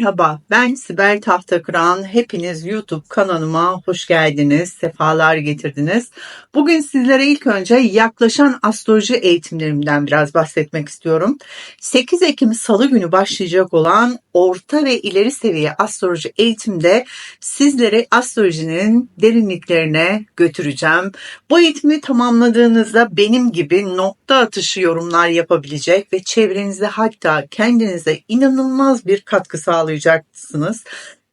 Merhaba, ben Sibel Tahtakıran. Hepiniz YouTube kanalıma hoş geldiniz, sefalar getirdiniz. Bugün sizlere ilk önce yaklaşan astroloji eğitimlerimden biraz bahsetmek istiyorum. 8 Ekim Salı günü başlayacak olan orta ve ileri seviye astroloji eğitimde sizleri astrolojinin derinliklerine götüreceğim. Bu eğitimi tamamladığınızda benim gibi nokta atışı yorumlar yapabilecek ve çevrenize hatta kendinize inanılmaz bir katkı sağlayacaksınız.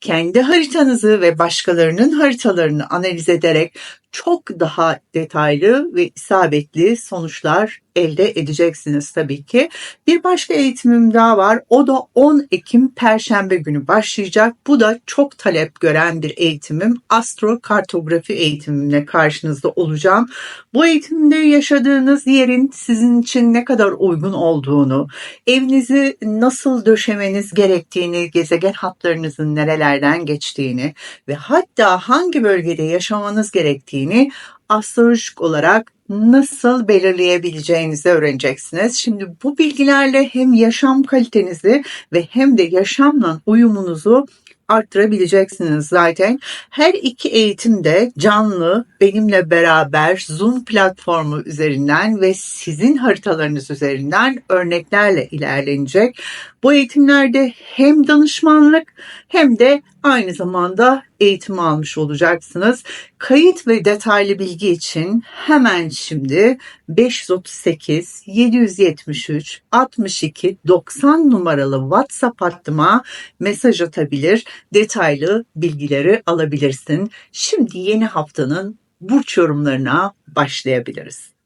Kendi haritanızı ve başkalarının haritalarını analiz ederek çok daha detaylı ve isabetli sonuçlar elde edeceksiniz tabii ki. Bir başka eğitimim daha var. O da 10 Ekim Perşembe günü başlayacak. Bu da çok talep gören bir eğitimim. Astrokartografi eğitimimle karşınızda olacağım. Bu eğitimde yaşadığınız yerin sizin için ne kadar uygun olduğunu, evinizi nasıl döşemeniz gerektiğini, gezegen hatlarınızın nerelerden geçtiğini ve hatta hangi bölgede yaşamanız gerektiğini astrolojik olarak nasıl belirleyebileceğinizi öğreneceksiniz. Şimdi bu bilgilerle hem yaşam kalitenizi ve hem de yaşamla uyumunuzu arttırabileceksiniz zaten. Her iki eğitimde canlı benimle beraber Zoom platformu üzerinden ve sizin haritalarınız üzerinden örneklerle ilerlenecek. Bu eğitimlerde hem danışmanlık hem de aynı zamanda eğitim almış olacaksınız. Kayıt ve detaylı bilgi için hemen şimdi 538 773 62 90 numaralı WhatsApp hattıma mesaj atabilir. Detaylı bilgileri alabilirsin. Şimdi yeni haftanın burç yorumlarına başlayabiliriz.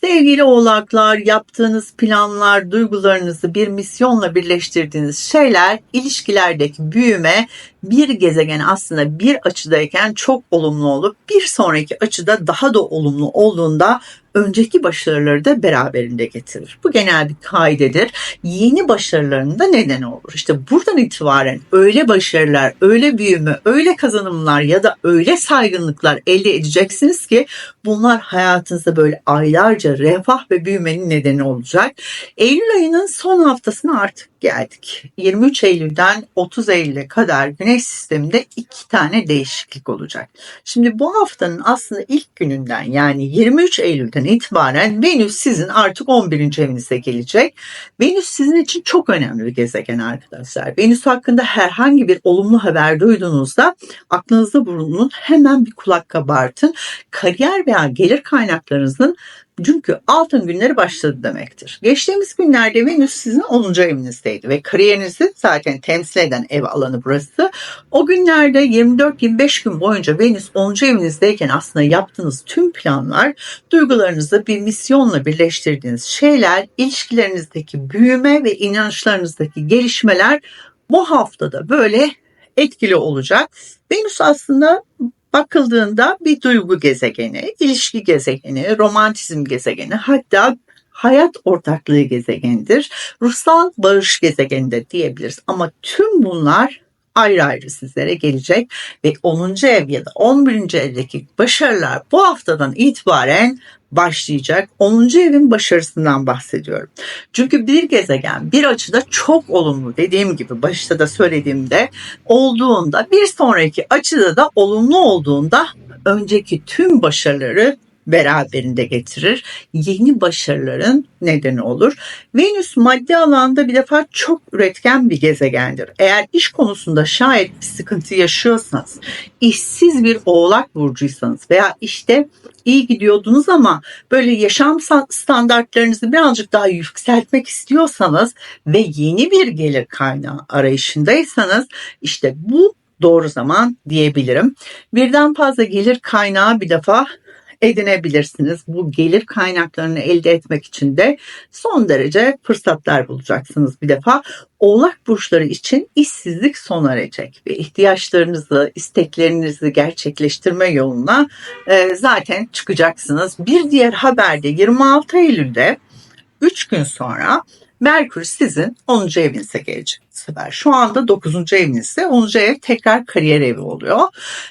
Sevgili oğlaklar, yaptığınız planlar, duygularınızı bir misyonla birleştirdiğiniz şeyler, ilişkilerdeki büyüme bir gezegen aslında bir açıdayken çok olumlu olup bir sonraki açıda daha da olumlu olduğunda önceki başarıları da beraberinde getirir. Bu genel bir kaidedir. Yeni başarıların da neden olur. İşte buradan itibaren öyle başarılar, öyle büyüme, öyle kazanımlar ya da öyle saygınlıklar elde edeceksiniz ki bunlar hayatınızda böyle aylarca refah ve büyümenin nedeni olacak. Eylül ayının son haftasına artık geldik. 23 Eylül'den 30 Eylül'e kadar Güneş sisteminde iki tane değişiklik olacak. Şimdi bu haftanın aslında ilk gününden yani 23 Eylül'den itibaren Venüs sizin artık 11. evinize gelecek. Venüs sizin için çok önemli bir gezegen arkadaşlar. Venüs hakkında herhangi bir olumlu haber duyduğunuzda aklınızda bulunun hemen bir kulak kabartın. Kariyer veya gelir kaynaklarınızın çünkü altın günleri başladı demektir. Geçtiğimiz günlerde Venüs sizin 10. evinizdeydi ve kariyerinizi zaten temsil eden ev alanı burası. O günlerde 24-25 gün boyunca Venüs 10. evinizdeyken aslında yaptığınız tüm planlar, duygularınızı bir misyonla birleştirdiğiniz şeyler, ilişkilerinizdeki büyüme ve inançlarınızdaki gelişmeler bu haftada böyle etkili olacak. Venüs aslında bakıldığında bir duygu gezegeni, ilişki gezegeni, romantizm gezegeni hatta hayat ortaklığı gezegenidir. Ruhsal barış gezegeni de diyebiliriz ama tüm bunlar ayrı ayrı sizlere gelecek ve 10. ev ya da 11. evdeki başarılar bu haftadan itibaren başlayacak 10. evin başarısından bahsediyorum. Çünkü bir gezegen bir açıda çok olumlu dediğim gibi başta da söylediğimde olduğunda bir sonraki açıda da olumlu olduğunda önceki tüm başarıları beraberinde getirir. Yeni başarıların nedeni olur. Venüs maddi alanda bir defa çok üretken bir gezegendir. Eğer iş konusunda şayet bir sıkıntı yaşıyorsanız, işsiz bir oğlak burcuysanız veya işte iyi gidiyordunuz ama böyle yaşam standartlarınızı birazcık daha yükseltmek istiyorsanız ve yeni bir gelir kaynağı arayışındaysanız işte bu doğru zaman diyebilirim. Birden fazla gelir kaynağı bir defa edinebilirsiniz. Bu gelir kaynaklarını elde etmek için de son derece fırsatlar bulacaksınız bir defa. Oğlak burçları için işsizlik sona erecek ve ihtiyaçlarınızı, isteklerinizi gerçekleştirme yoluna e, zaten çıkacaksınız. Bir diğer haberde 26 Eylül'de 3 gün sonra Merkür sizin 10. evinize gelecek bu. Şu anda 9. evinizde 10. ev tekrar kariyer evi oluyor.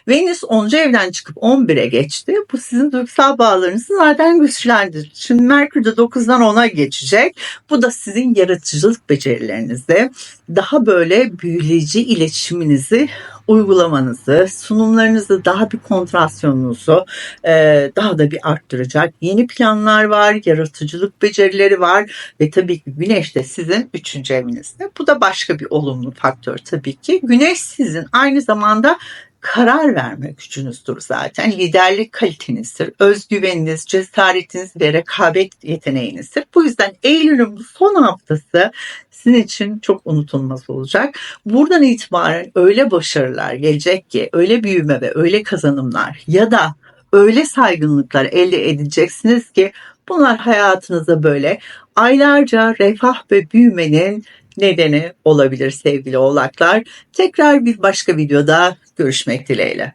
Venüs 10. evden çıkıp 11'e geçti. Bu sizin duygusal bağlarınızı zaten güçlendirir. Şimdi Merkür de 9'dan 10'a geçecek. Bu da sizin yaratıcılık becerilerinizi, daha böyle büyüleyici iletişiminizi uygulamanızı, sunumlarınızı daha bir kontrasyonunuzu e, daha da bir arttıracak. Yeni planlar var, yaratıcılık becerileri var ve tabii ki Güneş de sizin 3. evinizde. Bu da başka bir olumlu faktör tabii ki. Güneş sizin aynı zamanda karar verme gücünüzdür zaten. Liderlik kalitenizdir, özgüveniniz, cesaretiniz ve rekabet yeteneğinizdir. Bu yüzden Eylül'ün son haftası sizin için çok unutulmaz olacak. Buradan itibaren öyle başarılar gelecek ki, öyle büyüme ve öyle kazanımlar ya da öyle saygınlıklar elde edeceksiniz ki bunlar hayatınıza böyle aylarca refah ve büyümenin nedeni olabilir sevgili oğlaklar. Tekrar bir başka videoda görüşmek dileğiyle.